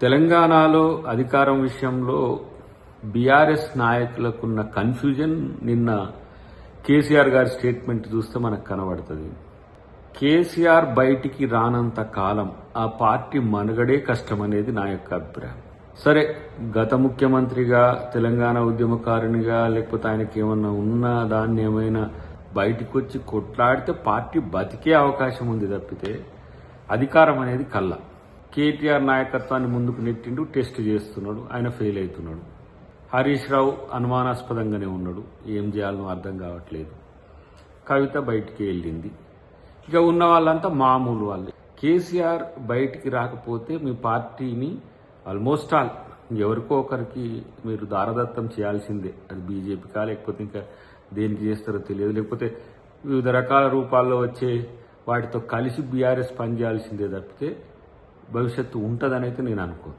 తెలంగాణలో అధికారం విషయంలో బీఆర్ఎస్ నాయకులకున్న కన్ఫ్యూజన్ నిన్న కేసీఆర్ గారి స్టేట్మెంట్ చూస్తే మనకు కనబడుతుంది. కేసీఆర్ బయటికి రానంత కాలం ఆ పార్టీ మనుగడే కష్టం అనేది నా యొక్క అభిప్రాయం. సరే గత ముఖ్యమంత్రిగా తెలంగాణ ఉద్యమకారునిగా లేకపోతే ఆయనకి ఏమన్నా ఉన్నా దాన్ని ఏమైనా బయటకు వచ్చి కొట్లాడితే పార్టీ బతికే అవకాశం ఉంది తప్పితే అధికారం అనేది కళ్ళ కేటీఆర్ నాయకత్వాన్ని ముందుకు నెట్టిండు టెస్ట్ చేస్తున్నాడు ఆయన ఫెయిల్ అవుతున్నాడు. హరీష్ రావు అనుమానాస్పదంగానే ఉన్నాడు. ఏం చేయాలనో అర్థం కావట్లేదు. కవిత బయటికి వెళ్ళింది. ఇక ఉన్న వాళ్ళంతా మామూలు వాళ్ళే. కేసీఆర్ బయటికి రాకపోతే మీ పార్టీని ఆల్మోస్ట్ ఆల్ ఎవరికో ఒకరికి మీరు దారదత్తం చేయాల్సిందే. అది బీజేపీకా లేకపోతే ఇంకా దేనికి చేస్తారో తెలియదు. లేకపోతే వివిధ రకాల రూపాల్లో వచ్చే వాటితో కలిసి బీఆర్ఎస్ పనిచేయాల్సిందే తప్పితే భవిష్యత్తు ఉంటుందని అయితే నేను అనుకో